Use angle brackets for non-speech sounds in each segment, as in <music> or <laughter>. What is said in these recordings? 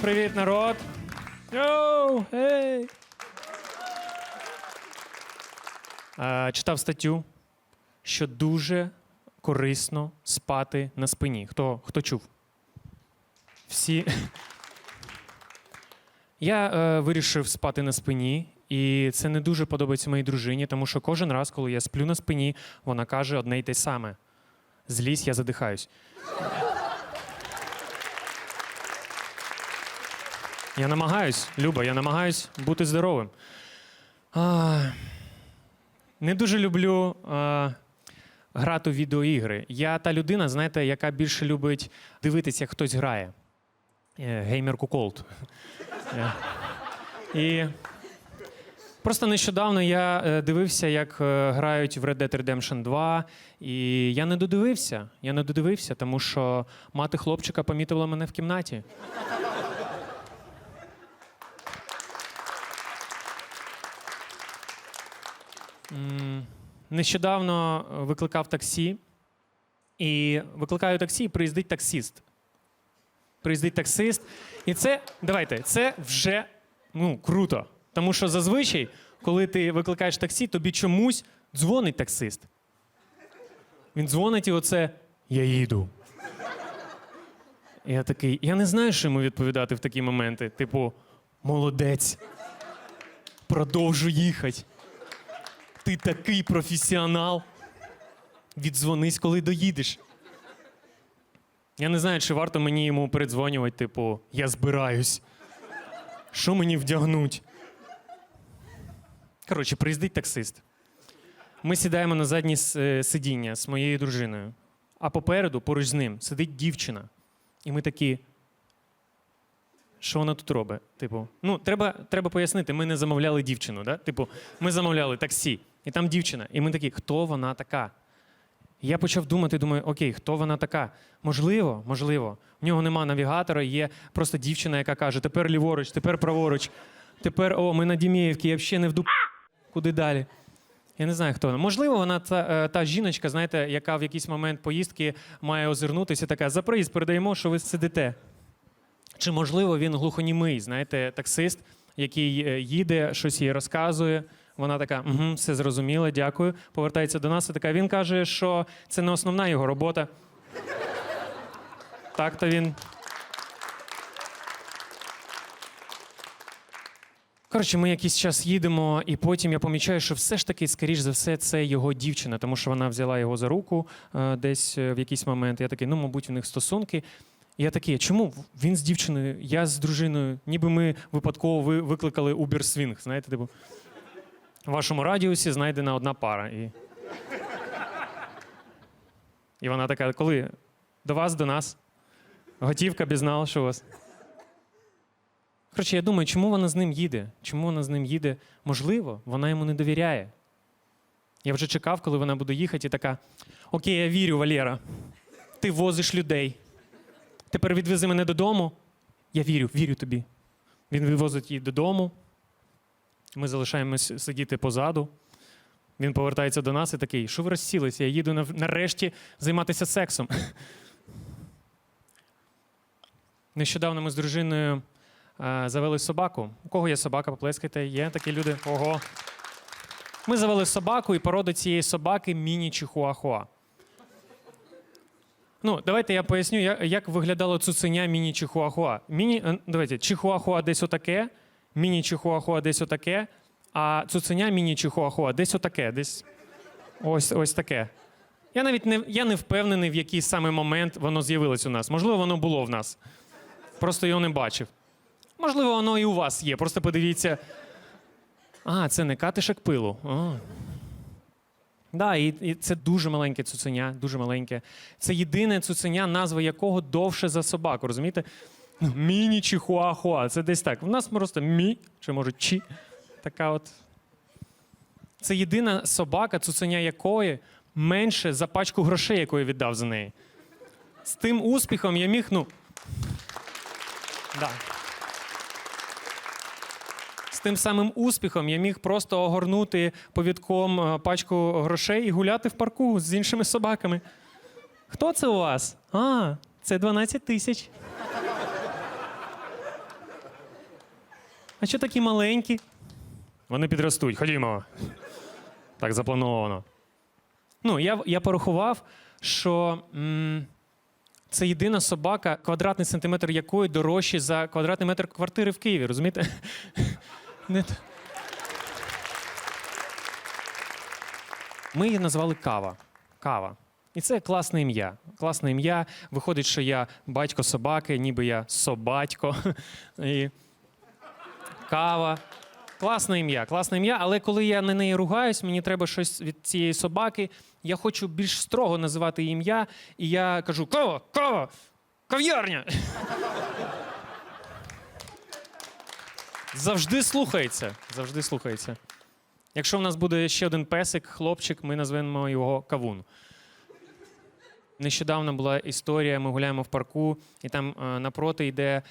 Привіт, народ! Йоу! Ей! Читав статтю, що дуже корисно спати на спині. Хто, хто чув? Всі. Я е, вирішив спати на спині, і це не дуже подобається моїй дружині, тому що кожен раз, коли я сплю на спині, вона каже одне й те саме: злізь, я задихаюсь. Я намагаюсь, Люба, я намагаюсь бути здоровим. А, не дуже люблю а, грати у відеоігри. Я та людина, знаєте, яка більше любить дивитися, як хтось грає. Е, Геймер Куколд. Е. І просто нещодавно я е, дивився, як грають в Red Dead Redemption 2, і я не додивився. Я не додивився, тому що мати хлопчика помітила мене в кімнаті. Нещодавно е, викликав таксі, і викликаю таксі, і приїздить таксіст. Приїздить таксист. І це, давайте, це вже ну, круто. Тому що зазвичай, коли ти викликаєш таксі, тобі чомусь дзвонить таксист. Він дзвонить і оце Я їду. Я такий, я не знаю, що йому відповідати в такі моменти. Типу, молодець. Продовжуй їхати. Ти такий професіонал. Віддзвонись, коли доїдеш. Я не знаю, чи варто мені йому передзвонювати, типу, я збираюсь. Що мені вдягнуть? Коротше, приїздить таксист. Ми сідаємо на заднє е, сидіння з моєю дружиною, а попереду, поруч з ним, сидить дівчина. І ми такі. Що вона тут робить? Типу, ну, треба, треба пояснити, ми не замовляли дівчину, да? Типу, ми замовляли таксі, і там дівчина. І ми такі, хто вона така? Я почав думати, думаю, окей, хто вона така? Можливо, можливо. В нього нема навігатора, є просто дівчина, яка каже: тепер ліворуч, тепер праворуч, тепер о, ми на Діміївці, я взагалі не в куди далі. Я не знаю, хто вона. Можливо, вона та, е, та жіночка, знаєте, яка в якийсь момент поїздки має озирнутися, така за приїзд передаємо, що ви сидите. Чи можливо він глухонімий, знаєте, таксист, який е, їде, щось їй розказує. Вона така, угу, все зрозуміло, дякую. Повертається до нас і така. Він каже, що це не основна його робота. Так то він. Коротше, ми якийсь час їдемо, і потім я помічаю, що все ж таки, скоріш за все, це його дівчина, тому що вона взяла його за руку е, десь е, в якийсь момент. Я такий, ну, мабуть, у них стосунки. Я такий, чому він з дівчиною, я з дружиною, ніби ми випадково ви- викликали Uber Swing, знаєте, типу. В вашому радіусі знайдена одна пара. І, і вона така, коли до вас, до нас, готівка бізнал, що у вас. Коротше, я думаю, чому вона з ним їде? Чому вона з ним їде? Можливо, вона йому не довіряє. Я вже чекав, коли вона буде їхати, і така: Окей, я вірю, Валера. Ти возиш людей. Тепер відвези мене додому. Я вірю, вірю тобі. Він відвозить її додому. Ми залишаємось сидіти позаду. Він повертається до нас і такий: що ви розсілися? Я їду нарешті займатися сексом. <laughs> Нещодавно ми з дружиною завели собаку. У кого є собака, поплескайте. Є такі люди. Ого. Ми завели собаку, і порода цієї собаки міні-чихуахуа. Ну, давайте я поясню, як, виглядало цуценя міні-чихуахуа. Міні, е, давайте, чихуахуа десь отаке, міні-чихуахуа десь отаке, а цуценя міні-чихуахуа десь отаке, десь ось, ось таке. Я навіть не, я не впевнений, в який саме момент воно з'явилось у нас. Можливо, воно було в нас. Просто його не бачив. Можливо, воно і у вас є. Просто подивіться. А, це не катишек пилу. А. Да, і, і це дуже маленьке цуценя, дуже маленьке. Це єдине цуценя, назва якого довше за собаку, розумієте? Міні чи хуахуа. Це десь так. У нас просто мі, чи може чі. Така от. Це єдина собака, цуценя якої менше за пачку грошей, яку я віддав за неї. З тим успіхом я міг, ну. Да. З тим самим успіхом я міг просто огорнути повідком е, пачку грошей і гуляти в парку з іншими собаками. Хто це у вас? А, це 12 тисяч. А що такі маленькі? Вони підростуть, ходімо. Так заплановано. Ну, я, я порахував, що м, це єдина собака, квадратний сантиметр якої дорожчий за квадратний метр квартири в Києві, розумієте? Не Ми її назвали Кава. Кава. І це класне ім'я. Класне ім'я. Виходить, що я батько собаки, ніби я собатько. І... Кава. Класне ім'я, класне ім'я, але коли я на неї ругаюсь, мені треба щось від цієї собаки. Я хочу більш строго називати ім'я, і я кажу: кава, кава, кав'ярня. Завжди слухається. Завжди слухається. Якщо в нас буде ще один песик, хлопчик, ми назвемо його Кавун. Нещодавно була історія, ми гуляємо в парку, і там е, напроти йде е,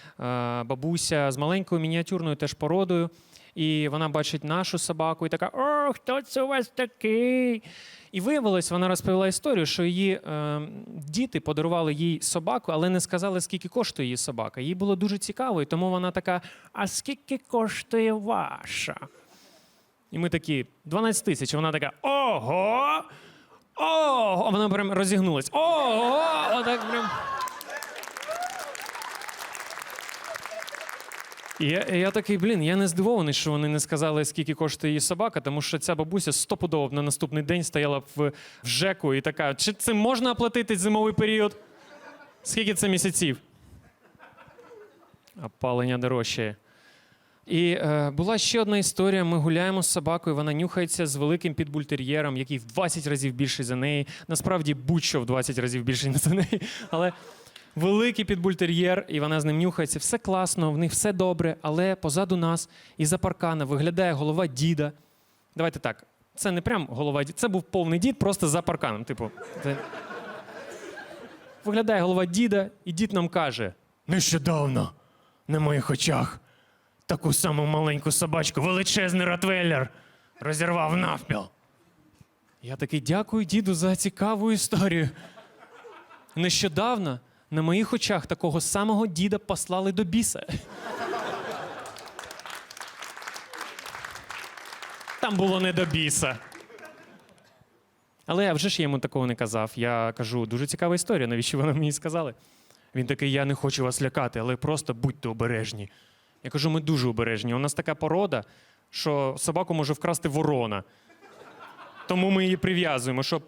бабуся з маленькою мініатюрною теж породою. І вона бачить нашу собаку і така: О, хто це у вас такий? І виявилось, вона розповіла історію, що її е, діти подарували їй собаку, але не сказали, скільки коштує її собака. Їй було дуже цікаво, і тому вона така: А скільки коштує ваша? І ми такі 12 тисяч. Вона така: Ого! Ого! Вона прям розігнулась. Ого! Отак прям. Я, я такий, блін, я не здивований, що вони не сказали, скільки коштує її собака, тому що ця бабуся стопудово на наступний день стояла в, в ЖЕКу і така: чи це можна оплатити зимовий період? Скільки це місяців? Опалення дорожчає. І е, була ще одна історія. Ми гуляємо з собакою, вона нюхається з великим підбультер'єром, який в 20 разів більший за неї. Насправді будь-що в 20 разів більший за неї. Але великий підбультер'єр, і вона з ним нюхається. Все класно, в них все добре, але позаду нас із-за паркана виглядає голова діда. Давайте так. Це не прям голова діда, це був повний дід, просто за парканом. Типу, це... <laughs> виглядає голова діда, і дід нам каже: нещодавно на моїх очах таку саму маленьку собачку, величезний ротвейлер, розірвав навпіл. Я такий дякую діду за цікаву історію. Нещодавно на моїх очах такого самого діда послали до біса. Там було не до біса. Але я вже ж йому такого не казав. Я кажу, дуже цікава історія, навіщо ви мені сказали? Він такий, я не хочу вас лякати, але просто будьте обережні. Я кажу, ми дуже обережні. У нас така порода, що собаку може вкрасти ворона. Тому ми її прив'язуємо, щоб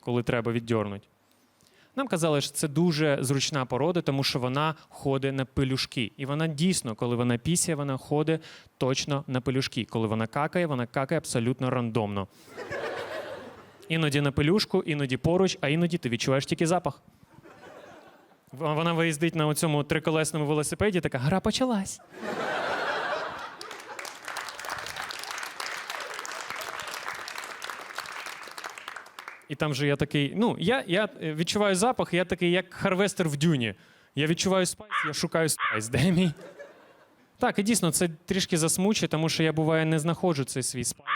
коли треба віддьорнуть. Нам казали, що це дуже зручна порода, тому що вона ходить на пелюшки. І вона дійсно, коли вона пісяє, вона ходить точно на пелюшки. Коли вона какає, вона какає абсолютно рандомно. Іноді на пелюшку, іноді поруч, а іноді ти відчуваєш тільки запах. Вона виїздить на цьому триколесному велосипеді, така гра почалась. І там же я такий. Ну, я, я е, відчуваю запах, я такий, як харвестер в дюні. Я відчуваю спайс, я шукаю спайс. Де мій? Так, і дійсно, це трішки засмучує, тому що я буває не знаходжу цей свій спайс.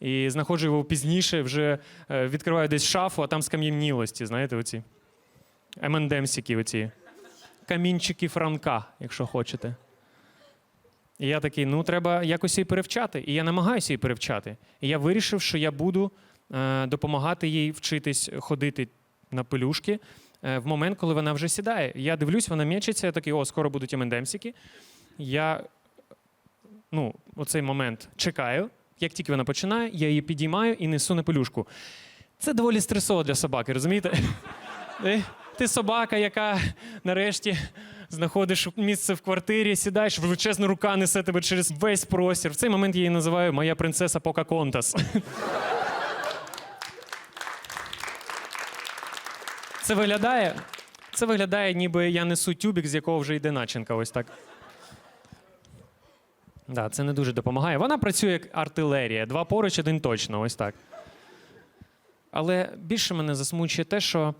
І знаходжу його пізніше, вже е, відкриваю десь шафу, а там скам'янілості, знаєте, оці. МНДМсики оці. Камінчики Франка, якщо хочете. І я такий, ну треба якось її перевчати. І я намагаюся її перевчати. І я вирішив, що я буду допомагати їй вчитись ходити на пелюшки е, в момент, коли вона вже сідає. Я дивлюсь, вона м'ячиться, я такий, о, скоро будуть МНДМсики. Я ну, оцей момент чекаю. Як тільки вона починає, я її підіймаю і несу на пелюшку. Це доволі стресово для собаки, розумієте? Е, Ти собака, яка нарешті знаходиш місце в квартирі, сідаєш, величезна рука несе тебе через весь простір. В цей момент я її називаю моя принцеса Покаконтас. Це виглядає, це виглядає, ніби я несу тюбік, з якого вже йде начинка. Ось так. Да, це не дуже допомагає. Вона працює як артилерія. Два поруч, один точно, ось так. Але більше мене засмучує те, що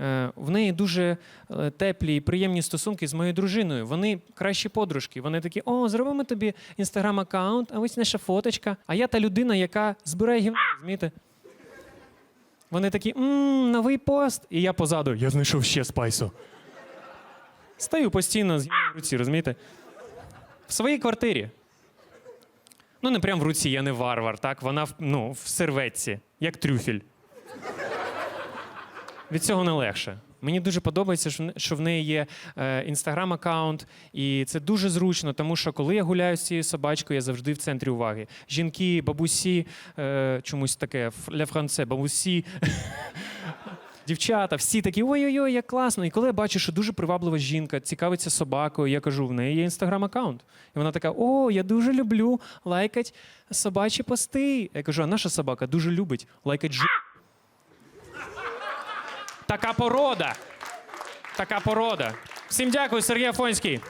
е, в неї дуже е, теплі і приємні стосунки з моєю дружиною. Вони кращі подружки. Вони такі: о, зробимо тобі інстаграм-аккаунт, а ось наша фоточка. А я та людина, яка збирає розумієте? Вони такі, мм, новий пост. І я позаду, я знайшов ще спайсу. Стаю постійно з в руці, розумієте? В своїй квартирі. Ну, не прям в руці, я не варвар, так? Вона ну, в серветці, як трюфель. Від цього не легше. Мені дуже подобається, що в неї є інстаграм-аккаунт, і це дуже зручно, тому що коли я гуляю з цією собачкою, я завжди в центрі уваги. Жінки, бабусі, е, чомусь таке ф- ля франце, бабусі. <laughs> Дівчата, всі такі ой-ой-ой, як класно. І коли я бачу, що дуже приваблива жінка, цікавиться собакою, я кажу, в неї є інстаграм-аккаунт. І вона така: О, я дуже люблю лайкать собачі пости. Я кажу, а наша собака дуже любить лайкать жу. Така порода. Така порода. Всім дякую, Сергій Афонський.